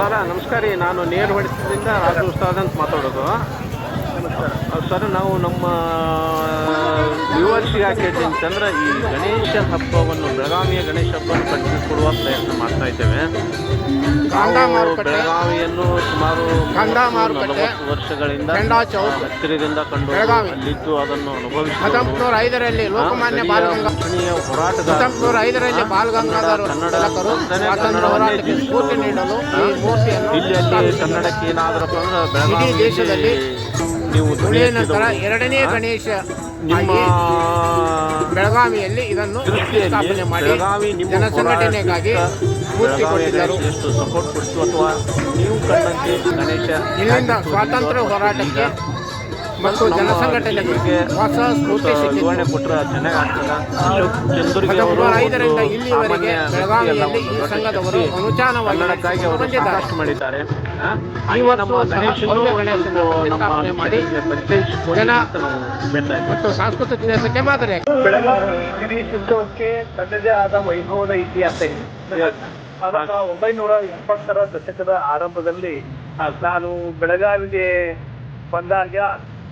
Sir ನಮಸ್ಕಾರ ರೀ. ನಾನು ನೇರ ಹೊಡಿತದಿಂದ ರಾಜು ಉಸ್ತಾದ್ ಅಂತ ಮಾತಾಡೋದು. ಅಹ್, ಸರ್ ನಾವು ನಮ್ಮ ವ್ಯೂವರ್ಸಿಗೆ ಯಾಕೆ ಅಂತಂದ್ರೆ ಈ ಗಣೇಶ ಹಬ್ಬವನ್ನು ಬೆಳಗಾವಿಯ ಗಣೇಶ ಹಬ್ಬವನ್ನು ಕಟ್ಟಿಸಿಕೊಡುವ ಪ್ರಯತ್ನ ಮಾಡ್ತಾ ಇದ್ದೇವೆ. ಕಾಂಡ ಮಾರುಕಟ್ಟೆ ಬೆಳಗಾವಿಯನ್ನು ಸುಮಾರು ಕಾಂಡ ಮಾರುಕಟ್ಟೆ ವರ್ಷಗಳಿಂದ ಕೆಂಡ ಚೌಕ್ ಹತ್ತಿರದಿಂದ ಕಂಡು. ಅಲ್ಲಿದ್ದು ಅದನ್ನು ಅನುಭವಿಸಿ ಹತ್ತೊಂಬತ್ತು ಐದರಲ್ಲಿ ಲೋಕಮಾನ್ಯ ಬಾಲಗಂಗಾ ಹೋರಾಟಗಾರ ಹತ್ತೊಂಬತ್ತು ಐದರಲ್ಲಿ ಬಾಲಗಂಗಾಧರ ಕನ್ನಡಕರು ಹೋರಾಟಕ್ಕೆ ಸ್ಫೂರ್ತಿ ನೀಡಲು ಈ ಮೂರ್ತಿಯನ್ನು ಇಲ್ಲಿ. ಕನ್ನಡಕ್ಕೆ ಏನಾದರೂ ಬೆಳಗಾವಿ ಇಡೀ ದೇಶದಲ್ಲಿ ನೀವು ಉಳಿಯ ನಂತರ ಎರಡನೇ ಗಣೇಶ ನಿಮ್ಮ ಬೆಳಗಾವಿಯಲ್ಲಿ ಇದನ್ನು ಸ್ಥಾಪನೆ ಮಾಡಿ ಬೆಳಗಾವಿ ನಿಮ್ಮ ಜನ ಸಂಘಟನೆಗಾಗಿ ಪೂರ್ತಿ ಕೊಟ್ಟಿದ್ದರು. ಎಷ್ಟು ಸಪೋರ್ಟ್ ಕೊಡ್ತು ಅಥವಾ ನೀವು ಕಂಡಂತೆ ಗಣೇಶ ಇಲ್ಲಿಂದ ಸ್ವಾತಂತ್ರ್ಯ ಹೋರಾಟಕ್ಕೆ ಮತ್ತು ಜನಸಂಘಟನೆಗಳಿಗೆ ಹೊಸ ಸ್ಫೂರ್ತಿ ವಿವರಣೆ ಕೊಟ್ಟರೆ ಚೆನ್ನಾಗಿ ಆಗ್ತದ. ಅವರು ಐದರಿಂದ ಇಲ್ಲಿವರೆಗೆ ಬೆಳಗಾವಿಯಲ್ಲಿ ಈ ಸಂಘದವರು ಅವರು ಸಾಕಷ್ಟು ಮಾಡಿದ್ದಾರೆ. ಇವತ್ತು ಗಣೇಶನು ಗಣೇಶನ ಮಾಡಿ ಜನ ಮತ್ತು ಸಾಂಸ್ಕೃತಿಕ ದೇಶಕ್ಕೆ ಮಾದರಿ ಬೆಳಗಾವಿ ಗಣೇಶೋತ್ಸವಕ್ಕೆ ತನ್ನದೇ ಆದ ವೈಭವದ ಇತಿಹಾಸ ಇದೆ. ಅದರ ಒಂಬೈನೂರ ಇಪ್ಪತ್ತರ ದಶಕದ ಆರಂಭದಲ್ಲಿ ನಾನು ಬೆಳಗಾವಿಗೆ ಬಂದಾಗ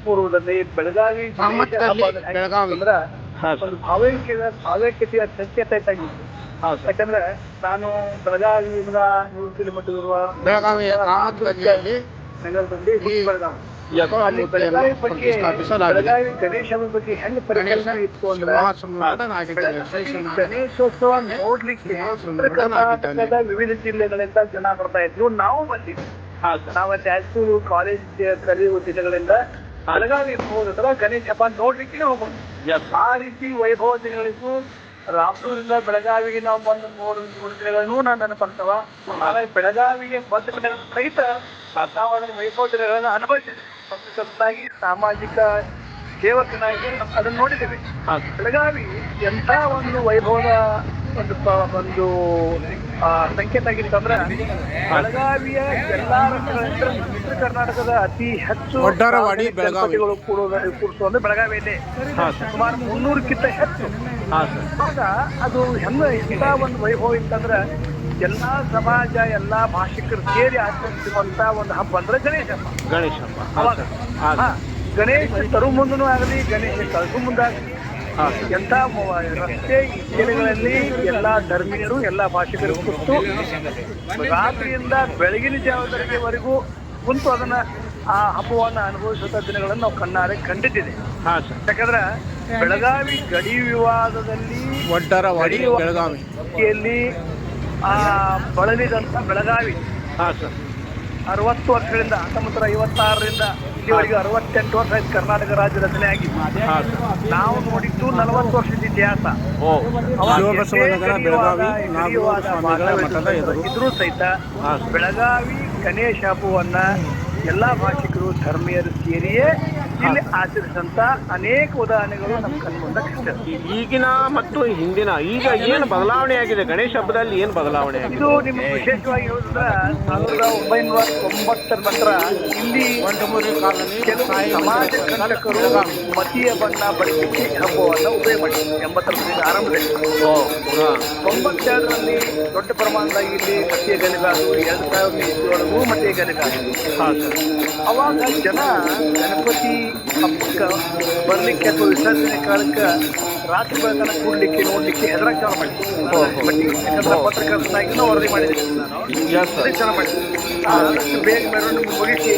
ಪೂರ್ವದಲ್ಲಿ ಬೆಳಗಾವಿ ಬೆಳಗಾವಿ. ಅಂದ್ರ. ಒಂದು ಭಾವೈಕ್ಯದ ಭಾವೈಕ್ಯತೆಯ ಚರ್ಚೆ ಇದ್ದಾಗಿತ್ತು ಯಾಕಂದ್ರೆ ನಾನು ಬೆಳಗಾವಿಯಿಂದ ನೂರು ಕಿಲೋಮೀಟರ್ ಇರುವ ಬೆಳಗಾವಿ ಯಕೋ ಅಲ್ಲಿ ಮೂರ್ತಿಯನ್ನು ಬೆಳಗಾವಿ ಬೆಳಗಾವಿ ಗಣೇಶನ ಬಗ್ಗೆ ಹೆಂಗ್ ಪರಿಕಲ್ಪನೆ ಇತ್ತು ಅಂದ್ರೆ. ಗಣೇಶೋತ್ಸವ ನೋಡ್ಲಿಕ್ಕೆ ಕರ್ನಾಟಕದ ವಿವಿಧ ಜಿಲ್ಲೆಗಳಿಂದ ಜನ ಬರ್ತಾ ಇದ್ರು. ನಾವು ಬಂದಿದ್ವಿ. ನಾವ ಜಾಸ್ತಿ ಕಾಲೇಜ್ ಕಲಿಯುವ ದಿನಗಳಿಂದ ಬೆಳಗಾವಿ ಅಥವಾ ಗಣೇಶ ಹಬ್ಬ ನೋಡ್ಲಿಕ್ಕೆ ಹೋಗ್ಬೋದು. ಆ ರೀತಿ ವೈಭವ ದಿನಗಳಿಗೂ ರಾಮಪುರದಿಂದ ಬೆಳಗಾವಿಗೆ ನಾವು ಬಂದು ಮೂರು ದಿನಗಳನ್ನು ನಾನು ನೆನಪಾಗ್ತವ ಆಮೇಲೆ ಬೆಳಗಾವಿಗೆ ಬಂದ ಸಹಿತ ನಾವು ಅದನ್ನ ವೈಭವ ದಿನಗಳನ್ನು ಅನುಭವಿಸಿದ್ವಿ ಪತ್ರಕರ್ತನಾಗಿ ಸಾಮಾಜಿಕ ಸೇವಕನಾಗಿ ಅದನ್ನ ನೋಡಿದ್ದೇವೆ. ಬೆಳಗಾವಿ ಎಂತ ಒಂದು ವೈಭವದ ಒಂದು ಒಂದು ಸಂಕೇತ ಆಗಿತ್ತಂದ್ರೆ ಬೆಳಗಾವಿಯ ಎಲ್ಲಾ ಉತ್ತರ ಕರ್ನಾಟಕದ ಅತಿ ಹೆಚ್ಚು ಒಡ್ಡರವಾಡಿ. ಗಣಪತಿಗಳು ಕೂಡುವ ಕೂಡಿಸುವಂದ್ರೆ ಬೆಳಗಾವಿಯಲ್ಲಿ. ಸುಮಾರು ಮುನ್ನೂರಕ್ಕಿಂತ ಹೆಚ್ಚು ಆಗ ಅದು ಹೆಂಗ ಇಂಥ ಒಂದು ವೈಭವ ಇತ್ತಂದ್ರೆ ಎಲ್ಲಾ ಸಮಾಜ ಎಲ್ಲಾ ಭಾಷಿಕರು ಸೇರಿ ಆಚರಿಸುವಂತ ಒಂದು ಹಬ್ಬ ಅಂದ್ರೆ ಗಣೇಶ ಹಬ್ಬ ಗಣೇಶ ಹಬ್ಬ. ಗಣೇಶ ತರು ಮುಂದನೂ ಆಗಲಿ ಗಣೇಶ ಕಳ್ಸು ಮುಂದಾಗಲಿ ಮ- ರಸ್ತೆ ಇತ್ಯಾದಿಗಳಲ್ಲಿ ಎಲ್ಲಾ ಧರ್ಮೀಯರು ಎಲ್ಲಾ ಭಾಷಿಕರು ಕುಂತು ರಾತ್ರಿಯಿಂದ ಬೆಳಗಿನ ಜಾವದವರೆಗೂ ಕುಂತು ಅದನ್ನ ಆ ಹಬ್ಬವನ್ನ ಅನುಭವಿಸುವಂತ ದಿನಗಳನ್ನು ನಾವು ಕಣ್ಣಾರೆ ಕಂಡಿದ್ದೇವೆ ಹಾ, ಸರ್. ಯಾಕಂದ್ರೆ ಬೆಳಗಾವಿ ಗಡಿ ವಿವಾದದಲ್ಲಿ ಬೆಳಗಾವಿ ಯಲ್ಲಿ ಆ ಬಳಲಿದಂತ ಬೆಳಗಾವಿ ಹಾ, ಸರ್. ಅರವತ್ತು ವರ್ಷಗಳಿಂದ ಹತ್ತೊಂಬತ್ತು ಐವತ್ತಾರರಿಂದ ಇಲ್ಲಿವರೆಗೆ ಅರವತ್ತೆಂಟು ವರ್ಷ ಆಯ್ತು ಕರ್ನಾಟಕ ರಾಜ್ಯ ರಚನೆ ಆಗಿ. ನಾವು ನೋಡಿದ್ದು ನಲವತ್ತು ವರ್ಷದ ಇತಿಹಾಸ. ಇದ್ರೂ ಸಹಿತ ಬೆಳಗಾವಿ ಗಣೇಶ ಹಬ್ಬವನ್ನ ಎಲ್ಲಾ ಭಾಷಿಕರು ಧರ್ಮೀಯರು ಸೇರಿಯೇ ಇಲ್ಲಿ ಆಚರಿಸಂತ ಅನೇಕ ಉದಾಹರಣೆಗಳು ನಮ್ಮ ಕಣ್ಮುಂದ. ಈಗಿನ ಮತ್ತು ಹಿಂದಿನ ಈಗ ಏನು ಬದಲಾವಣೆ ಆಗಿದೆ? ಗಣೇಶ ಹಬ್ಬದಲ್ಲಿ ಏನು ಬದಲಾವಣೆ ಆಗಿದೆ? ಇದು ನಿಮ್ಗೆ ವಿಶೇಷವಾಗಿ ಹೇಳುದ್ರ ಸಾವಿರದ ಒಂಬೈನೂರ ತೊಂಬತ್ತರ ನಂತರ ಇಲ್ಲಿ ಕೆಲವು ಸಮಾಜ ಬೆಳಗಾವಿ. ಮತೀಯ ಬಣ್ಣ ಬಳಸಿ ಹಬ್ಬವನ್ನು ಉಪಯೋಗ ಮಾಡಿದ್ರು. ಎಂಬತ್ತರ ಆರಂಭದಲ್ಲಿ. ತೊಂಬತ್ತೆರಡರಲ್ಲಿ ದೊಡ್ಡ ಪ್ರಮಾಣದಲ್ಲಿ ಇಲ್ಲಿ ಮತೀಯ ಗಣಿಗಾರರು ಎರಡು ಸಾವಿರದ ಇಪ್ಪತ್ತೇಳರಿಗೂ ಮತೀಯ ಗಣಿಗಾರರು ಅವಾಗ ಜನ ಗಣಪತಿ ಹಬ್ಬಕ್ಕೆ ಬರ್ಲಿಕ್ಕೆ ಅಥವಾ ವಿಸರ್ಜನೆ ಕಾಲಕ್ಕೆ ರಾತ್ರಿ ಬೆಳಕನ ಕೂಡ್ಲಿಕ್ಕೆ ನೋಡ್ಲಿಕ್ಕೆ ಹೆದರಕ್ಕೆ ಚಾಲು ಮಾಡಿದ್ರು ಯಾಕಂದ್ರೆ ಪತ್ರಕರ್ತನಾಗಿ ನಾವು ವರದಿ ಮಾಡಿದ್ದೀವಿ ನಾನು ಚಾಲು ಮಾಡಿದ್ರು ಆದಷ್ಟು ಬೇಗ ಮೆರವಣಿಗೆ ಮುಗಿಸಿ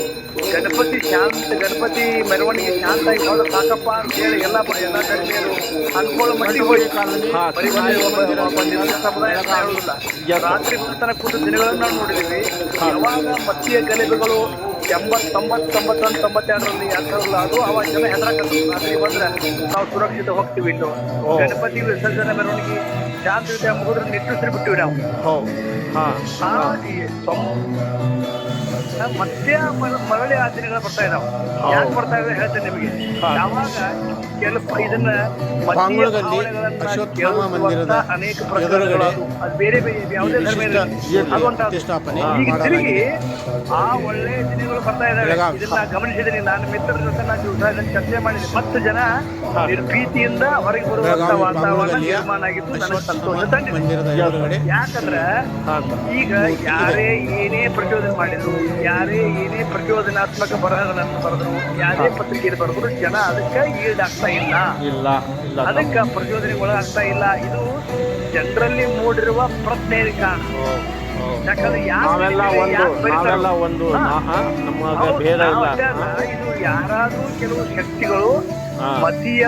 ಗಣಪತಿ ಶಾಂತ ಗಣಪತಿ ಮೆರವಣಿಗೆ ಶಾಂತ ಆಗಿ ಹೋದ್ರೆ ಸಾಕಪ್ಪ ಅಂತ ಹೇಳಿ ಎಲ್ಲ ಎಲ್ಲ ಗಣ್ಯರು ಅನುಕೂಲ ಮಟ್ಟಿಗೆ ಹೋಗಿ ಸಮುದಾಯ ಹೇಳುವುದಿಲ್ಲ. ರಾತ್ರಿ ತನಕ ಕೂತ ದಿನಗಳನ್ನು ನಾವು ನೋಡಿದ್ದೀವಿ ಯಾವಾಗ ಮತ್ತೀಯ ಗಲಭೆಗಳು ಎಂಬತ್ ತೊಂಬತ್ ತೊಂಬತ್ತೊಂದು ತೊಂಬತ್ತೆರಡರಲ್ಲಿ ಎರಡರಲ್ಲಿ ಅದು ಅವಾಗ ಜನ ಹೆದರಾಕತ್ರು ರಾತ್ರಿ ಬಂದ್ರೆ ನಾವು ಸುರಕ್ಷಿತ ಹೋಗ್ತೀವಿ ಇನ್ನು. ಗಣಪತಿ ವಿಸರ್ಜನೆ ಮೆರವಣಿಗೆ ಶಾಂತತೆ ಮುಗಿದ್ರೆ ನಿಟ್ಟುಸಿರು ಬಿಟ್ಟಿವಿ ನಾವು ಹೋ ಹಾ ಮತ್ತೆ ಆ ಮರ- ಮರಳಿ ಆ ದಿನಗಳು ಬರ್ತಾ ಇದಾವೆ. ಯಾಕೆ ಬರ್ತಾ ಇದಾವೆ ಹೇಳ್ತೇನೆ ನಿಮಗೆ. ಯಾವಾಗ ಕೆಲವು ಇದನ್ನ ಅಶ್ವತ್ಥಾಮ ಮಂದಿರದ ಅನೇಕ ಎದುರುಗಡೆ ಅದು. ಬೇರೆ ಬೇರೆ ಯಾವುದೇ ಧರ್ಮ ಇರಲಿ. ವಿಶಿಷ್ಟ ಅದು ಪ್ರತಿಷ್ಠಾಪನೆ ಈಗ ತಿರುಗಿ ಆ ಒಳ್ಳೆಯ ದಿನಗಳು ಬರ್ತಾ ಇದಾವೆ. ಇದನ್ನ ಗಮನಿಸಿದ್ದೀನಿ ನಾನು ಮಿತ್ರರ ಜೊತೆ ನಾನು ಚರ್ಚೆ ಮಾಡಿದೆ ಮತ್ತು ಜನ ನಿರ್ಭೀತಿಯಿಂದ ಹೊರಗೆ ಬರುವಂತ ವಾತಾವರಣ ನಿರ್ಮಾಣ ಆಗಿದ್ದು ಸಂತೋಷ ತಂದಿದೆ. ಯಾಕಂದ್ರೆ ಈಗ ಯಾರೇ ಏನೇ ಪ್ರಚೋದನೆ ಮಾಡಿದ್ರು ಯಾರೇ ಏನೇ ಪ್ರಚೋದನಾತ್ಮಕ ಬರಹಗಳನ್ನು ಬರೆದ್ರು ಯಾರೇ ಪತ್ರಿಕೆ ಬರೆದ್ರು ಜನ ಅದಕ್ಕೆ ಈಲ್ಡ್ ಆಗ್ತಾ ಇಲ್ಲ ಇಲ್ಲ. ಅದಕ್ಕೆ ಪ್ರಚೋದನೆ ಒಳಗಾಗ್ತಾ ಇಲ್ಲ ಇದು ಜನರಲ್ಲಿ ಮೂಡಿರುವ ಪ್ರಶ್ನೆ ಕಾರಣ. ಯಾಕಂದ್ರೆ ಯಾರು ಒಂದು ಯಾರು ನಾವೆಲ್ಲ ಒಂದು ಹಾ. ನಾ- ಹಾ, ಭೇದ ಇಲ್ಲ ಇದು ಯಾರಾದ್ರೂ ಕೆಲವು ಶಕ್ತಿಗಳು. ಮತೀಯ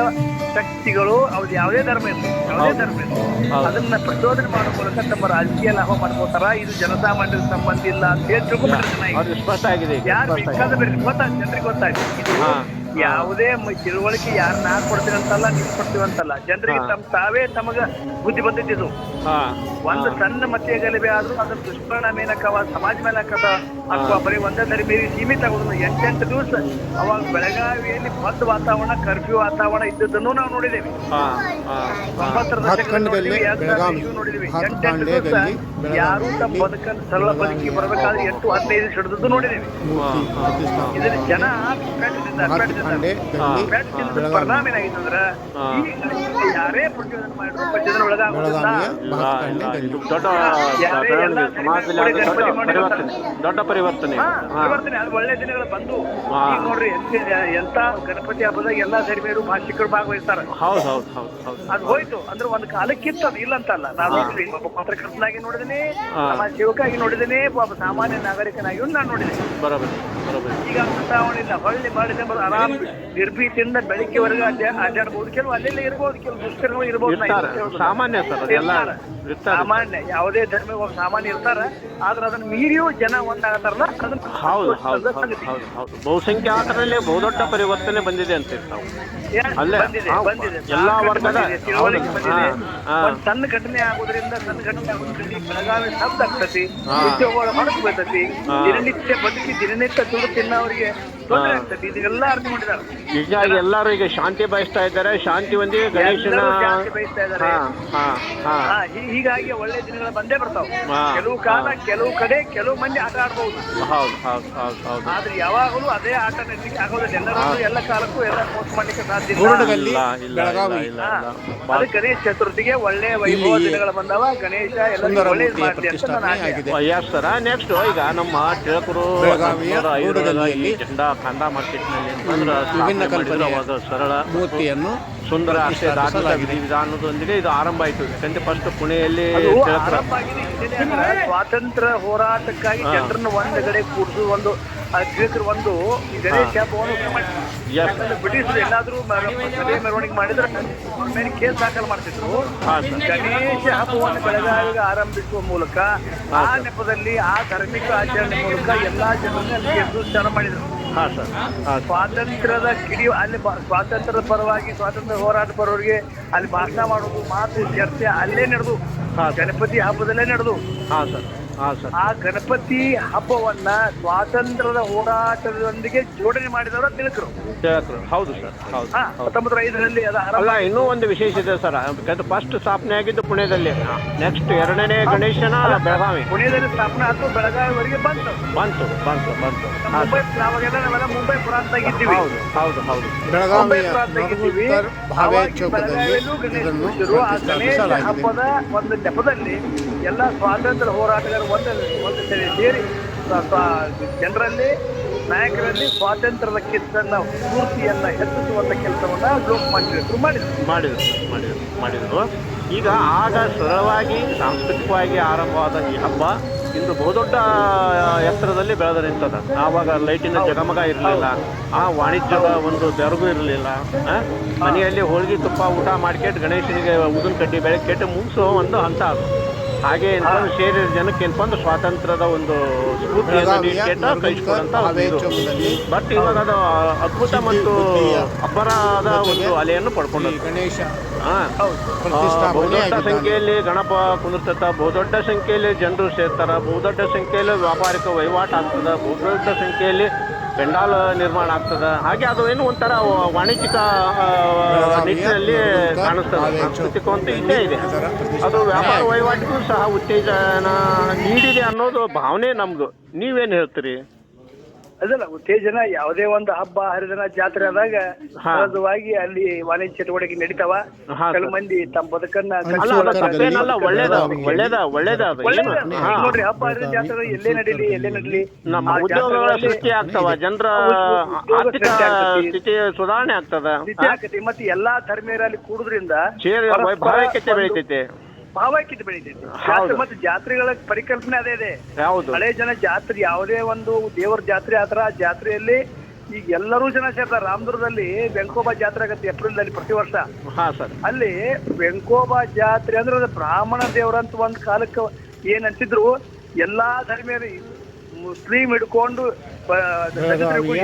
ಶಕ್ತಿಗಳು ಅವ್ರು ಯಾವುದೇ ಧರ್ಮ ಇರಲಿ ಯಾವುದೇ ಧರ್ಮ ಇರಲಿ ಅದನ್ನ ಪ್ರಚೋದನೆ ಮಾಡೋ ಮೂಲಕ ತಮ್ಮ ರಾಜಕೀಯ ಲಾಭ ಮಾಡ್ಕೋತಾರ. ಇದು ಜನಸಾಮಾನ್ಯರ ಸಂಬಂಧ ಇಲ್ಲ ಅಂತ ಹೇಳಿ ಸ್ಪಷ್ಟ ಆಗಿದೆ ಯಾರು ಬೇಕಾದ್ರೆ ಗೊತ್ತಾಗ ಗೊತ್ತಾಗ್ತದೆ ಜನರಿಗೆ ಗೊತ್ತಾಗಿದೆ. ಯಾವುದೇ ಮ- ತಿಳುವಳಿಕೆ ಯಾರು ನಾ ಕೊಡ್ತೀನಿ ಅಂತಲ್ಲ ನೀವು ಕೊಡ್ತೀವಿ ಅಂತಲ್ಲ ಜನರಿಗೆ ತಮ್ ತಾವೇ ತಮಗ ಬುದ್ಧಿ ಬಂದಿದ್ದು ಒಂದು ಸಣ್ಣ ಮತಿಯ ಗಲಭೆ ಆದ್ರೂ ಅದ್ರ ದುಷ್ಪರಿಣಾಮ ಏನಕ್ಕವ ಸಮಾಜ ಮೇಲೆ ಹಾಕದ ಅಥವಾ ಬರೀ ಒಂದೇ ಸರಿ ಮೀರಿ ಸೀಮಿತ ಆಗೋದಿಲ್ಲ ಎಂಟೆಂಟು ದಿವಸ ಅವಾಗ ಬೆಳಗಾವಿಯಲ್ಲಿ ಬಂದ್ ವಾತಾವರಣ ಕರ್ಫ್ಯೂ ವಾತಾವರಣ ಇದ್ದದನ್ನು ನಾವು ನೋಡಿದ್ದೇವೆ ಹಾ. ಒಂಬತ್ತರ ನೋಡಿದ್ವಿ, ನೋಡಿದ್ವಿ. ಎಂಟೆಂಟು ದಿವಸ ಬೆಳಗಾವಿ. ಯಾರು ತಮ್ಮ ಬದುಕನ್ನು ಸರಳ ಬದುಕಿ ಬರಬೇಕಾದ್ರೆ ಎಂಟು ಹದಿನೈದು ಹಿಡಿದದ್ದು ನೋಡಿದ್ದೇವೆ ಇದ್ರ ಇದನ್ನ ಜನ ಪೆಟ್ಟಿದ್ದ ಬೆಳಗಾವಿ. ಮಾಡಿದ್ರು ಬೆಳಗಾವಿಯ ಇದು ದೊಡ್ಡ ಪರಿವರ್ತನೆ ದೊಡ್ಡ ಪರಿವರ್ತನೆ. ಅದು ಒಳ್ಳೆ ದಿನಗಳು ಬಂದು ಈಗ ನೋಡ್ರಿ ಎಂತ- ಎಂತ ಗಣಪತಿ ಹಬ್ಬದಾಗ ಎಲ್ಲಾ ಧರ್ಮೀಯರು ಭಾಷಿಕರು ಭಾಗವಹಿಸ್ತಾರ. ಹೌದು ಹೌದು ಹೌದು ಹೌದು. ಅದು ಹೋಯ್ತು ಅಂದ್ರೆ ಒಂದ್ ಕಾಲಕ್ಕಿಂತ ಅದು ಇಲ್ಲ ಅಂತಲ್ಲ. ನಾನು ಒಬ್ಬ ಪತ್ರಕರ್ತನಾಗಿ ನೋಡಿದೀನಿ ಶಿವಕಾಗಿ ಸಮಾಜ ಸೇವಕಾಗಿ ನೋಡಿದೀನಿ ಒಬ್ಬ ಸಾಮಾನ್ಯ ನಾಗರಿಕನಾಗಿ ನಾನು ನೋಡಿದ್ದೀನಿ. ಬರೋಬರಿ ಬರೋಬರಿ ಈಗ ಅವನಿಲ್ಲ ಹೊಳ್ಳಿ ಮಾಡಿದ ಆರಾಮ್ ನಿರ್ಭೀತಿಯಿಂದ ಬೆಳಿಗ್ಗೆವರೆಗೆ ಅಡ್ಡಾ- ಅಡ್ಡಾಡ್ಬೋದು. ಕೆಲವು ಅಲ್ಲೆಲ್ಲ ಇರ್ಬೋದು ಕೆಲವು ದುಷ್ಕರ್ಮ ಇರ್ಬೋದು. ನಾ ಇರ್ತಾರೆ. ಇಲ್ಲ ಸಾಮಾನ್ಯ ಸರ್ ಅದೆಲ್ಲ ಇರ್ತಾರೆ. ಇರ್ತಾರೆ. ಸಾಮಾನ್ಯ ಯಾವುದೇ ಧರ್ಮ ಒಬ್ಬ ಸಾಮಾನ್ಯ ಇರ್ತಾರ. ಆದ್ರೆ ಅದನ್ನ ಮೀರಿಯೂ ಜನ ಒಂದಾಗತ್ತಾರಲ್ಲ ಅದನ್ನ ಹೌದು ಹೌದು ಹೌದು. ಹೌದು. ಹೌದು. ಬಹುಸಂಖ್ಯಾತರಲ್ಲೇ ಬಹುದೊಡ್ಡ ಪರಿವರ್ತನೆ ಬಂದಿದೆ ಅಂತ ನಾವು. ಏನ್ ಅಲ್ಲೇ, ಬಂದಿದೆ ಹಾ, ಬಂದಿದೆ. ಎಲ್ಲಾ ಸಾಕಷ್ಟು ವರ್ಗದ- ಬಂದಿದೆ, ತಿಳುವಳಿಕೆ ಹೌದು, ಬಂದಿದೆ. ಹಾ, ಹಾ. ಒಂದ್ ಸಣ್ಣ ಘಟನೆ ಆಗೋದ್ರಿಂದ ಸಣ್ಣ ಘಟನೆ ಆಗೋದ್ರಿಂದ ಬೆಳಗಾವಿ ಶಬ್ದ ಆಗ್ತತಿ ಹಾ. ಉದ್ಯೋಗಗಳ ಬೀಳ್ತತಿ ಹಾ. ದಿನನಿತ್ಯ ಬದುಕಿ ದಿನನಿತ್ಯ ದುಡ್ಡು ತಿನ್ನೋರಿಗೆ ತೊಂದರೆ ಎಲ್ಲಾರು ಅರ್ಥ ಈಗ ಶಾಂತಿ ಬಯಸ್ತಾ ಇದ್ದಾರೆ. ಶಾಂತಿ ಹೊಂದಿ ಗಣೇಶನ ಎಲ್ಲರೂ ಶಾಂತಿ ಬಯಸ್ತಾ ಇದ್ದಾರೆ. ಹಾ ಹಾ ಹಾ. ಹಾ, ಹೀ- ಹೀಗಾಗಿ ಒಳ್ಳೆ ದಿನಗಳು ಬಂದೇ ಬರ್ತಾವ. ಹಾ. ಕೆಲವು ಕಾಲ ಕೆಲವು ಕಡೆ ಕೆಲವು ಮಂದಿ ಆಟ ಆಡ್ಬಹುದು ಹೌದು ಹೌದು ಹೌದು ಹೌದು. ಆದ್ರೆ ಯಾವಾಗಲೂ ಅದೇ ಆಟ ನಡಲಿಕ್ಕೆ ಆಗೋದಿಲ್ಲ. ಎಲ್ಲರೂ ಎಲ್ಲ ಕಾಲಕ್ಕೂ ಎಲ್ಲ ಮೋಸ ಮಾಡ್ಲಿಕ್ಕೆ ಸಾಧ್ಯ ಇಲ್ಲ. ಗೋರಡಗಲ್ಲಿ ಇಲ್ಲ ಇಲ್ಲ ಬೆಳಗಾವಿ. ಇಲ್ಲ ಹಾ. ಇಲ್ಲ ಅದು ಗಣೇಶ ಚತುರ್ಥಿಗೆ ಒಳ್ಳೆ ವೈಭವ ಇಲ್ಲಿ ದಿನಗಳು ಬಂದವ. ಗಣೇಶ ಎಲ್ಲ ಒಳ್ಳೆ ಒಳ್ಳೇದು ಮೂರ್ತಿಯ ಮಾಡ್ಲಿ ಅಂತ ಪ್ರತಿಷ್ಠಾಪನೆ ಆಶಯ. ಆಗಿದೆ. ಎಸ್ ಸರ ನೆಕ್ಸ್ಟ್ ಈಗ ನಮ್ಮ ತಿಳಕರು ಬೆಳಗಾವಿಯ ಜೆಂಡಾ ಖಾಂಡ ಮಾರ್ಕೆಟ್ನಲ್ಲಿ ಅಂತಂದ್ರೆ ವಿಭಿನ್ನ ಕಲ್ಪನೆಯ ಸರಳ ಮೂರ್ತಿಯನ್ನು ಸುಂದರ ಅಷ್ಟೇ. ವಿಧಿವಿಧಾನದೊಂದಿಗೆ ಇದು ಆರಂಭ ಆಯಿತು. ಯಾಕಂದ್ರೆ ಫಸ್ಟ್ ಪುಣೆಯಲ್ಲಿ ಸ್ವಾತಂತ್ರ್ಯ ಹೋರಾಟಕ್ಕಾಗಿ ಜನರನ್ನು ಒಂದು ಕಡೆ ಕೂಡಿಸು ಒಂದು ಆ ತಿಳ್ಕರು ಒಂದು ಗಣೇಶ ಹಬ್ಬವನ್ನು ಬ್ರಿಟಿಷರು ಎಲ್ಲಾದ್ರೂ ಸಭೆ ಮೆರವಣಿಗೆ ಮಾಡಿದ್ರೆ ಮೇಲೆ ಕೇಸ್ ದಾಖಲು ಮಾಡ್ತಿದ್ರು. ಗಣೇಶ ಹಬ್ಬವನ್ನು ಬೆಳಗಾವಿಗೆ ಆರಂಭಿಸುವ ಮೂಲಕ ಆ ನೆಪದಲ್ಲಿ ಆ ಧಾರ್ಮಿಕ ಆಚರಣೆ ಮೂಲಕ ಎಲ್ಲಾ ಜನರನ್ನು ಅಲ್ಲಿ ಎದುರು ಮಾಡಿದ್ರು. ಹಾಂ ಸರ್. ಸ್ವಾತಂತ್ರ್ಯದ ಕಿಡಿ ಅಲ್ಲಿ ಬಾ- ಸ್ವಾತಂತ್ರ್ಯದ ಪರವಾಗಿ ಸ್ವಾತಂತ್ರ್ಯ ಹೋರಾಟ ಪರವರಿಗೆ ಅಲ್ಲಿ ಭಾಷಣ ಮಾಡೋದು ಮಾತು ಚರ್ಚೆ ಅಲ್ಲೇ ನಡೆದು ಹಾ. ಗಣಪತಿ ಹಬ್ಬದಲ್ಲೇ ನಡೆದು. ಹಾಂ ಸರ್. ಆ ಗಣಪತಿ ಹಬ್ಬವನ್ನ ಸ್ವಾತಂತ್ರ್ಯದ ಹೋರಾಟದೊಂದಿಗೆ ಜೋಡಣೆ ಮಾಡಿದವರ ತಿಳಕರು ತಿಳಕರು ಹೌದು ಸರ್. ಹೌದು. ಐದರಲ್ಲಿ ಅದು ಆರಂಭ ಅಲ್ಲ ಇನ್ನೂ ಒಂದು ವಿಶೇಷ ಇದೆ ಸರ್. ಯಾಕಂದ್ರೆ ಫಸ್ಟ್ ಸ್ಥಾಪನೆ ಆಗಿದ್ದು ಪುಣೆದಲ್ಲಿ. ನೆಕ್ಸ್ಟ್ ಎರಡನೇ ಗಣೇಶನ ಬೆಳಗಾವಿ. ಪುಣೆಯಲ್ಲಿ ಸ್ಥಾಪನೆ ಆಯ್ತು ಬೆಳಗಾವಿವರೆಗೆ ಬಂತು. ಬಂತು ಬಂತು ಬಂತು. ನಾವಾಗೆಲ್ಲ ನಾವೆಲ್ಲ ಮುಂಬೈ ಇದ್ದೀವಿ ಹೌದು ಹೌದು ಹೌದು. ಬೆಳಗಾವಿ ಭಾವೆ ಚೌಕದಲ್ಲಿ ಗಣೇಶ ಹಬ್ಬದ ಒಂದು ನೆಪದಲ್ಲಿ ಎಲ್ಲ ಸ್ವಾತಂತ್ರ್ಯ ಹೋರಾಟಗಾರರು ಒಂದು ಒಂದು ಸೇರಿ ಸೇರಿ ಜನರಲ್ಲಿ ನಾಯಕರಲ್ಲಿ ಸ್ವಾತಂತ್ರ್ಯದ ಕಿತ್ತನ್ನ ಸ್ಫೂರ್ತಿಯನ್ನ ಹೆಚ್ಚಿಸುವಂತ ಕೆಲಸವನ್ನ ಲೋಕ ಮಾಡಿದ್ರು ಮಾಡಿದ್ರು. ಮಾಡಿದರು ಮಾಡಿದರು ಮಾಡಿದರು. ಈಗ ಆಗ ಸರಳವಾಗಿ ಸಾಂಸ್ಕೃತಿಕವಾಗಿ ಆರಂಭವಾದ ಈ ಹಬ್ಬ ಇಂದು ಬಹುದೊಡ್ಡ ಎತ್ತರದಲ್ಲಿ ಬೆಳೆದ ನಿಂತದ. ಆವಾಗ ಲೈಟಿನ ಜಗಮಗ ಇರಲಿಲ್ಲ. ಆ ವಾಣಿಜ್ಯದ ಒಂದು ಬೆರಗು ಇರಲಿಲ್ಲ. ಮನೆಯಲ್ಲಿ ಹೋಳಿಗೆ ತುಪ್ಪ ಊಟ ಮಾಡ್ಕೆಟ್ ಗಣೇಶನಿಗೆ ಉದಿನ ಕಡ್ಡಿ ಬೆಳಕೆಟ್ಟು ಮುಗಿಸೋ ಒಂದು ಹಂತ ಅದು. ಹಾಗೆ ಏನ್ಕೊಂಡು ಸೇರಿದ ಜನಕ್ಕೆ ಏನ್ಕೊಂಡು ಸ್ವಾತಂತ್ರ್ಯದ ಒಂದು ಸ್ಫೂರ್ತಿಯನ್ನು ಕಳಿಸ್ಕೊಡಂತ ಬಟ್ ಇವಾಗ ಅದು ಅದ್ಭುತ ಮತ್ತು ಅಬ್ಬರದ ಒಂದು ಅಲೆಯನ್ನು ಪಡ್ಕೊಂಡು ಗಣೇಶ. ಬಹುದೊಡ್ಡ. ಸಂಖ್ಯೆಯಲ್ಲಿ ಗಣಪ ಕುಂದಿರ್ತದ ಬಹುದೊಡ್ಡ ಸಂಖ್ಯೆಯಲ್ಲಿ ಜನರು ಸೇರ್ತಾರ ಬಹುದೊಡ್ಡ ಸಂಖ್ಯೆಯಲ್ಲಿ ವ್ಯಾಪಾರಿಕ ವಹಿವಾಟು ಆಗ್ತದ ಬಹುದೊಡ್ಡ ಸಂಖ್ಯೆಯಲ್ಲಿ ಪೆಂಡಾಲ್ ನಿರ್ಮಾಣ ಆಗ್ತದ. ಹಾಗೆ ಅದು ಏನು ಒಂಥರ ವಾಣಿಜ್ಯಿಕ ನಿಟ್ಟಿನಲ್ಲಿ ಕಾಣಿಸ್ತದೆ. ಸಾಂಸ್ಕೃತಿಕ ಅಂತ ಇಲ್ಲೇ ಇದೆ. ಅದು ವ್ಯಾಪಾರ. ವಹಿವಾಟಿಗೂ ಸಹ ಉತ್ತೇಜನ ನೀಡಿದೆ ಅನ್ನೋದು ಭಾವನೆ ನಮ್ದು. ನೀವೇನು ಹೇಳ್ತೀರಿ? ಅದಲ್ಲ ಉತ್ತೇಜನ ಯಾವುದೇ ಒಂದು ಹಬ್ಬ ಹರಿದಿನ ಜಾತ್ರೆ ಆದಾಗ ಹಾ. ಸಹಜವಾಗಿ ಅಲ್ಲಿ ವಾಣಿಜ್ಯ ಚಟುವಟಿಕೆ ನಡೀತಾವ ಹಾ, ಕೆಲವು ಸರ್. ಮಂದಿ ತಮ್ಮ ಬದುಕನ್ನ ಅಲ್ಲ ಅಲ್ಲ ತಪ್ಪೇನಲ್ಲ ಒಳ್ಳೇದ ಒಳ್ಳೇದ ಒಳ್ಳೇದ ಅದು ಏನು ಒಳ್ಳೇದು. ಹಾ. ನೋಡ್ರಿ ಹಬ್ಬ ಹರಿದಿನ ಜಾತ್ರೆ ಎಲ್ಲೇ ನಡೀಲಿ ಎಲ್ಲೇ ನಡೀಲಿ ನಮ್ಮ ಆ ಉದ್ಯೋಗಗಳ ಜಾತ್ರೆಗಳಲ್ಲಿ ಸೃಷ್ಟಿ ಆಗ್ತಾವ ಜನರ ಉದ್ಯೋಗ ಆರ್ಥಿಕ ಸೃಷ್ಟಿ. ಸ್ಥಿತಿ ಸುಧಾರಣೆ ಆಗ್ತದ ಆಕತಿ ಮತ್ತೆ ಎಲ್ಲಾ ಧರ್ಮೀಯರಲ್ಲಿ ಕೂಡುದ್ರಿಂದ ಸೇರಿ ಬೆಳಿತೈತಿ ಭಾವೈಕ್ಯತೆ ಬೆಳೀತೈತಿ. ಜಾತ್ರೆ ಮತ್ತೆ ಜಾತ್ರೆಗಳ ಪರಿಕಲ್ಪನೆ ಅದೇ ಇದೆ. ಹೌದು ಹಳೆ ಜನ ಜಾತ್ರೆ ಯಾವುದೇ ಒಂದು ದೇವರ ಜಾತ್ರೆ ಆತರ ಆ ಜಾತ್ರೆಯಲ್ಲಿ ಈಗ ಎಲ್ಲರೂ ಜನ ಸೇರ್ತಾರೆ. ರಾಮದುರ್ಗದಲ್ಲಿ ವೆಂಕೋಬಾ ಜಾತ್ರೆ ಆಗತ್ತೆ ಏಪ್ರಿಲ್ ಅಲ್ಲಿ ಪ್ರತಿ ವರ್ಷ. ಹಾ ಸರ್. ಅಲ್ಲಿ ವೆಂಕೋಬ ಜಾತ್ರೆ ಅಂದ್ರೆ ಅದು ಬ್ರಾಹ್ಮಣ ದೇವರಂತ ಒಂದ್ ಕಾಲಕ್ಕೆ ಏನ್ ಅಂತಿದ್ರು ಎಲ್ಲಾ ಧರ್ಮೀಯರು ಮುಸ್ಲಿಂ ಹಿಡ್ಕೊಂಡು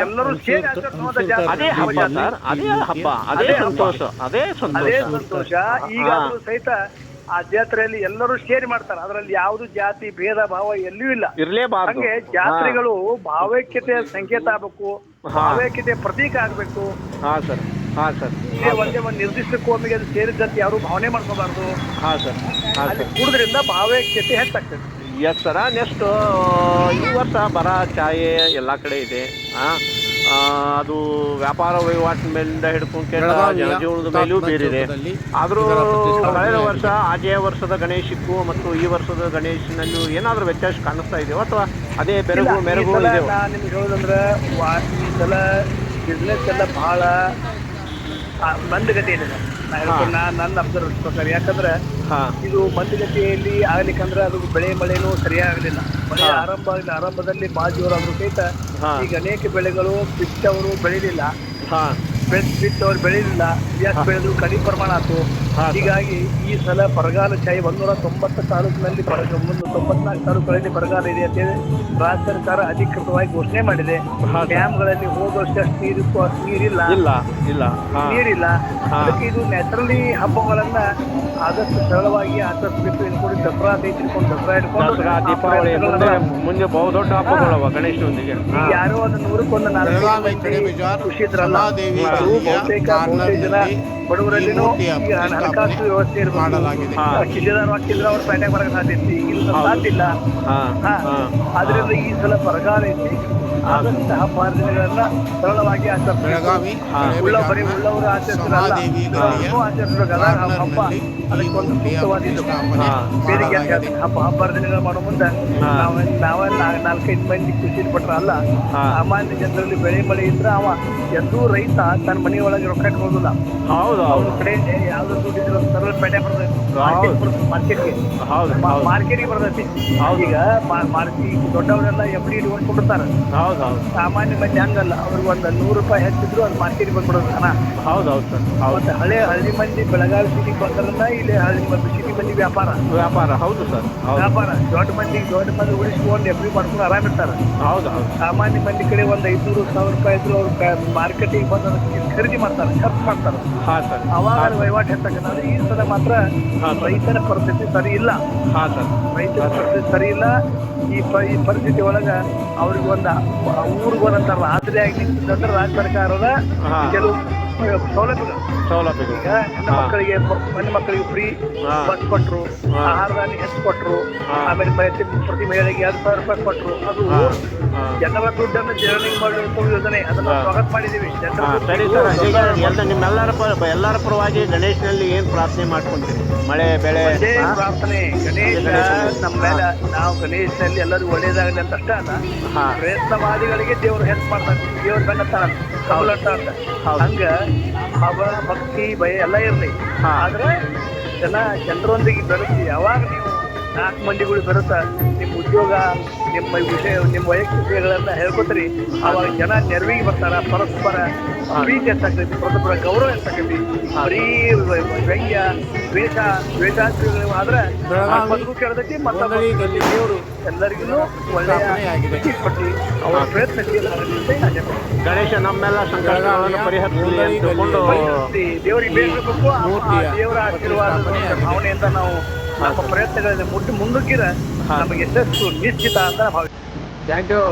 ಎಲ್ಲರೂ ಸೇರಿ ಆಚರಿಸುವಂತ ಜಾತ್ರೆ. ಅದೇ ಹಬ್ಬ ಸರ್. ಅದೇ ಹಬ್ಬ. ಅದೇ ಅದೇ ಸಂತೋಷ. ಈಗ ಸಹಿತ ಆ ಜಾತ್ರೆಯಲ್ಲಿ ಎಲ್ಲರೂ ಸೇರಿ ಮಾಡ್ತಾರೆ. ಅದರಲ್ಲಿ ಯಾವುದು ಜಾತಿ ಭೇದ ಭಾವ ಎಲ್ಲೂ ಇಲ್ಲ. ಇರ್ಲೇಬಾರ್ದು. ಹಂಗೆ ಜಾತ್ರೆಗಳು ಭಾವೈಕ್ಯತೆಯ ಸಂಕೇತ ಆಗ್ಬೇಕು. ಭಾವೈಕ್ಯತೆ ಪ್ರತೀಕ ಆಗ್ಬೇಕು. ಹಾ ಸರ್. ಹಾ ಸರ್. ಇದೇ ಒಂದೇ ಒಂದು ನಿರ್ದಿಷ್ಟ ಕೋಮಿಗೆ ಅದು ಸೇರಿದಂತೆ ಯಾರು ಭಾವನೆ ಮಾಡ್ಕೋಬಾರ್ದು. ಹಾ ಸರ್. ಹಾ ಅಲ್ಲಿ ಸರ್. ಕೂಡುದ್ರಿಂದ ಭಾವೈಕ್ಯತೆ ಹೆಚ್ಚಾಗ್ತದೆ. ಎಸ್ ಸರ ನೆಕ್ಸ್ಟ್ ಈ ವರ್ಷ ಬರ ಛಾಯೆ ಎಲ್ಲ ಕಡೆ ಇದೆ. ಆ, ಅದು ವ್ಯಾಪಾರ ವಹಿವಾಟಿನ ಮೇಲಿಂದ ಹಿಡ್ಕೊಂಡು ಜನಜೀವನದ ಮೇಲೂ ಬೀರಿದೆ. ಚೌಕದಲ್ಲಿ ಆದರೂ ಕಳೆದ ವರ್ಷ ಆಜೆಯ ವರ್ಷದ ಗಣೇಶಕ್ಕೂ ಮತ್ತು ಈ ವರ್ಷದ ಗಣೇಶನಲ್ಲೂ ಏನಾದರೂ ವ್ಯತ್ಯಾಸ ಕಾಣಿಸ್ತಾ ಇದೆಯೋ ಅಥವಾ ಅದೇ ಬೆರಗು ಮೆರಗು ಈ ಮೆರುಗು ಸಲ ನಿಮ್ಗೆ ಹೇಳೋದಂದ್ರೆ ಈ ಸಲ ಬಿಸ್ನೆಸ್ ಎಲ್ಲ ಬಹಳ ಆ, ನಾ ನನ್ನ ಅಬ್ಸರ್ವ್ ಪ್ರಕಾರ ಯಾಕಂದ್ರೆ ಹಾಂ. ಇದು ಮಂದಗತಿಯಲ್ಲಿ ಆಗ್ಲಿಕ್ಕಂದ್ರೆ ಅದು ಬೆಳೆ ಮಳೆನೂ ಸರಿಯಾಗಲಿಲ್ಲ. ಮಳೆ. ಆರಂಭ ಆರಂಭದಲ್ಲಿ ಭಾಳ ಜೋರಾದ್ರು ಸಹಿತ ಹಾ. ಈಗ ಅನೇಕ ಬೆಳೆಗಳು ಬಿತ್ತವರು ಬೆಳಿಲಿಲ್ಲ ಹಾಂ. ಬೆಳೆ ಅವ್ರು ಬೆಳಿಲಿಲ್ಲ ಯಾಕೆ ಬೆಳೆದ್ರು ಕಡಿಮೆ ಪ್ರಮಾಣ ಆಯ್ತು. ಹಾ, ಸರ್. ಹೀಗಾಗಿ ಈ ಸಲ ಬರಗಾಲ ಛಾಯೆ ಒಂದೂರ ತೊಂಬತ್ತು ತಾಲೂಕಿನಲ್ಲಿ ಬರಗ ಒಂದು ತೊಂಬತ್ನಾಲ್ಕು ತಾಲೂಕುಗಳಲ್ಲಿ ಬರಗಾಲ ಇದೆ ಅಂತೇಳಿ ರಾಜ್ಯ ಸರ್ಕಾರ ಅಧಿಕೃತವಾಗಿ ಘೋಷಣೆ ಮಾಡಿದೆ. ಹಾ, ಸರ್. ಡ್ಯಾಮ್ಗಳಲ್ಲಿ ಅಷ್ಟು ನೀರು ನೀರಿಲ್ಲ ಇಲ್ಲ. ಇಲ್ಲ ಹಾಂ. ನೀರಿಲ್ಲ. ಹಾ. ಅದಕ್ಕೆ ಇದು ನ್ಯಾಚುರಲಿ ಹಬ್ಬಗಳನ್ನ ಆದಷ್ಟು ಸರಳವಾಗಿ ಆಚರಿಸಬೇಕು ಇಟ್ಕೊಂಡು ದಸರಾ ಅಂತ ಇಟ್ಕೊಂಡು ದಸರಾ ಇಟ್ಕೊಂಡು ದಸರಾ ಆ ದೀಪಾವಳಿ ಮುಂದೆ ಪ್ರಯತ್ನಗಳನ್ನ ಮುಂದೆ ಬಹುದೊಡ್ಡ ಹಬ್ಬಗಳವ ಗಣೇಶನೊಂದಿಗೆ. ಹಾಂ ಯಾರೋ ಒಂದು ನೂರಕ್ಕೊಂದು ನಾಲ್ಕು ಮಂದಿ ಖುಷಿ ಇದ್ರಲ್ಲ ಬಹುತೇಕ ಬಹುತೇಕ ಜನ ಕಾರ್ನರ್ನಲ್ಲಿ ಬಡವರಲ್ಲಿನೂ ಈ ಹಣಕಾಸು ವ್ಯವಸ್ಥೆ ಮಾಡಲಾಗಿದೆ. ಹಾಕಿದ್ರೆ ಅವ್ರ ಪ್ಯಾಟ್ಯಾಗ ಬರಕ್ಕೆ ಸಾಧ್ಯ ಹೌದು. ಸಾಧ್ಯ ಇಲ್ಲ. ಆದ್ರಿಂದ ಈ ಸಲ ಬರಗಾಲ ಐತಿ. ಆದಂತ ಹಬ್ಬ ಹರಿದಿನಗಳನ್ನ ಸರಳವಾಗಿ ಆಚರಿಸಬೇಕು. ಕಡೆ ಉಳ್ಳವರು ಸಮಾದೇವಿ ಗಲ್ಲಿಯ ನಾವು ಆಚರಿಸಬೇಕು ಅದ ಹಬ್ಬ ಕಾರ್ನರ್ನಲ್ಲಿ ಅದಕ್ಕೆ ಒಂದು ಈ ಮೂರ್ತಿಯ ಸೂಕ್ತವಾದ ಪ್ರತಿಷ್ಠಾಪನೆ ಹಾ. ಅಂತ ಮಾಡಲಾಗಿದೆ ಹೇಳ್ತೀನಿ. ಹಬ್ಬ ಹಬ್ಬ ಹರಿದಿನಗಳು ಮಾಡೋ ಮುಂದೆ ನಾವು ನಾವ್ ನಾವ ನಾಲ್ಕೈದು ಮಂದಿ ಖುಷಿ ಪಟ್ರ ಅಲ್ಲ ಹಾ. ಸಾಮಾನ್ಯ ಜನರಲ್ಲಿ ಬೆಳೆ ಮಳೆ ಇದ್ರೆ ಅವ ಎಂದೂ ರೈತ ತನ್ನ ಮನೆಯೊಳಗೆ ರೊಕ್ಕ ಇಟ್ಕೊಳ್ಳೋದಿಲ್ಲ. ಹೌದು ಅವ್ರ ಕಡೆಯಿಂದ ಯಾವ್ದು ದುಡ್ಡಿದ್ರೆ ಒಂದು ಸರಳ ಪೇಟೆ ಬರ್ತೈತಿ ಹೌದು. ಮಾರ್ಕೆಟ್ಗೆ ಮಾರ್ಕೆಟ್ಗೆ ಬರ್ತೈತಿ. ಈಗ ಮಾರ್ಕೆಟ್ ದೊಡ್ಡವರೆಲ್ಲ ಎಫ್ ಡಿ ಇಟ್ಕೊಂಡ್ಬಿಡ್ತಾರೆ ಹೌದು ಹೌದು. ಸಾಮಾನ್ಯ ಮಂದಿ ಹಂಗಲ್ಲ. ಅವ್ರಿಗೆ ಒಂದು ನೂರು ರೂಪಾಯಿ ಹೆಚ್ಚಿದ್ರು ಅದು ಮಾರ್ಕೆಟ್ಗೆ ಬಂದ್ಬಿಡೋದು ಹಣ. ಹೌದು ಹೌದು ಸರ್. ಹೌದು. ಹಳೆ ಹಳ್ಳಿ ಮಂದಿ ಬೆಳಗಾವಿ ಸಿಟಿಗೆ ಬಂದ್ರನ್ನ ಇಲ್ಲಿ ಹಳ್ಳಿ ಮತ್ತು ಸಿಟಿ ಮಂದಿ ವ್ಯಾಪಾರ. ವ್ಯಾಪಾರ ಹೌದು ಸರ್. ವ್ಯಾಪಾರ. ದೊಡ್ಡ ಮಂದಿ ದೊಡ್ಡ ಮಂದಿ ಉಳಿಸ್ಕೊಂಡು ಎಫ್ರಿ ಮಾಡ್ಕೊಂಡು ಆರಾಮ ಇರ್ತಾರೆ. ಹೌದು ಹೌದು. ಸಾಮಾನ್ಯ ಮಂದಿ ಕಡೆ ಒಂದು ಐದ್ನೂರು ಸಾವಿರ ರೂಪಾಯಿ ಇದ್ರು ಅವ್ರು ಮಾರ್ಕೆಟಿಗೆ ಬಂದು ಖರೀದಿ ಮಾಡ್ತಾರೆ ಖರ್ಚು ಮಾಡ್ತಾರೆ. ಹಾಂ ಸರ್. ಅವಾಗ ವಹಿವಾಟು ಹೆಚ್ಚಾಗ ಈ ಸಲ ಮಾತ್ರ ರೈತರ ಪರಿಸ್ಥಿತಿ ಸರಿ ಇಲ್ಲ. ಹಾಂ ಸರ್. ರೈತರ ಪರಿಸ್ಥಿತಿ ಸರಿ ಇಲ್ಲ. ಈ ಪ ಈ ಪರಿಸ್ಥಿತಿ ಒಳಗ ಅವ್ರಿಗೆ ಒಂದು ಊರಿಗೆ ಒಂದಂತಾರ ರಾತ್ರಿ ಆಗಿ ನಿಂತಿದ್ದಂದ್ರೆ ರಾಜ್ಯ ಸರ್ಕಾರದ ಕೆಲವು ಸೌಲಭ್ಯಗಳು. ಸೌಲಭ್ಯಗಳು ಈಗ ಹೆಣ್ಣು ಮಕ್ಕಳಿಗೆ ಹೆಣ್ಣು ಮಕ್ಕಳಿಗೆ ಫ್ರೀ. ಬಸ್ ಕೊಟ್ರು ಹಾ. ಆಹಾರ ಧಾನ್ಯ ಹೆಚ್ಚು ಕೊಟ್ರು ಆಮೇಲೆ ಪ್ರತಿ ಪ್ರತಿ ಮಹಿಳೆಗೆ ಎರಡು ಸಾವಿರ ರೂಪಾಯಿ ಕೊಟ್ರು. ಅದು. ಜನರ ದುಡ್ಡನ್ನು ಜರ್ನಿಂಗ್ ಮಾಡುವಂತ ಯೋಜನೆ. ಅದನ್ನು. ಸ್ವಾಗತ ಮಾಡಿದೀವಿ ಜನರ ಸರಿ ಸರ್. ಈಗ ಎಲ್ಲ ನಿಮ್ಮೆಲ್ಲರ ಎಲ್ಲರ ಪರವಾಗಿ ಗಣೇಶನಲ್ಲಿ ಏನು ಪ್ರಾರ್ಥನೆ ಮಾಡ್ಕೊಂತೀರಿ? ಮಳೆ ಬೆಳೆ ಪ್ರಾರ್ಥನೆ. ಗಣೇಶ. ನಮ್ಮ ಮೇಲೆ ನಾವು ಗಣೇಶನಲ್ಲಿ ಎಲ್ಲರಿಗೂ ಒಳ್ಳೇದಾಗಲಿ ಅಂತ ಅಷ್ಟೇ ಅಲ್ಲ. ಪ್ರಯತ್ನವಾದಿಗಳಿಗೆ ದೇವರು ಹೆಲ್ಪ್ ಮಾಡ್ತಾರೆ. ದೇವ್ರ ಕಮಲ ಅಂತ. ಅಂತ. ಹಂಗ ಭಾವ ಭಕ್ತಿ ಭಯ ಎಲ್ಲ ಇರಲಿ. ಆದ್ರೆ ಜನ ಜನರೊಂದಿಗೆ ಬೆರೆಸಿ ಯಾವಾಗ ನೀವು ನಾಲ್ಕು ಮಂದಿಗಳು ಬೆರೆತ ನಿಮ್ಮ ಉದ್ಯೋಗ ನಿಮ್ಮ ವಿಷಯ ನಿಮ್ಮ ವೈಯಕ್ತಿಕ ವಿಷಯಗಳನ್ನ ಹೇಳ್ಕೊತೀರಿ ಅವಾಗ ಜನ ನೆರವಿಗೆ ಬರ್ತಾರ ಪರಸ್ಪರ ಪ್ರೀತಿ ಹೆಚ್ಚಾಕೈತಿ ಪರಸ್ಪರ ಗೌರವ ಹೆಚ್ಚಾಕೈತಿ ಬರೀ ವ್ಯಂಗ್ಯ ದ್ವೇಷ ದ್ವೇಷಾಂತಗಳು ಆದ್ರೆ ಕೇಳ್ತೈತಿ ಮತ್ತೊಂದು ಮತ್ತು ದೇವರು ಎಲ್ಲರಿಗೂ ಒಳ್ಳೆಯ. ಖುಷಿ ಅವರ ಪ್ರಯತ್ನಕ್ಕೆ ಗಣೇಶ ನಮ್ಮೆಲ್ಲ ಸಂಕಟಗಳನ್ನು ಪರಿಹರಿಸಲಿ ಅಂತ ತಿಳ್ಕೊಂಡು ಪರಿಸ್ಥಿತಿ ದೇವರಿಗೆ ಬೇಕಬೇಕು ಆ- ಆ ದೇವರ ಆಶೀರ್ವಾದ. ಭಾವನೆಯಿಂದ ನಾವು ನಮ್ಮ ಪ್ರಯತ್ನಗಳನ್ನು ಮುಟ್ಟು ಮುಂದಕ್ಕಿರ ನಮಗೆ ಯಶಸ್ಸು ನಿಶ್ಚಿತ ಅಂತ ಭಾವಿಸ್ತೀವಿ ಥ್ಯಾಂಕ್ ಯು.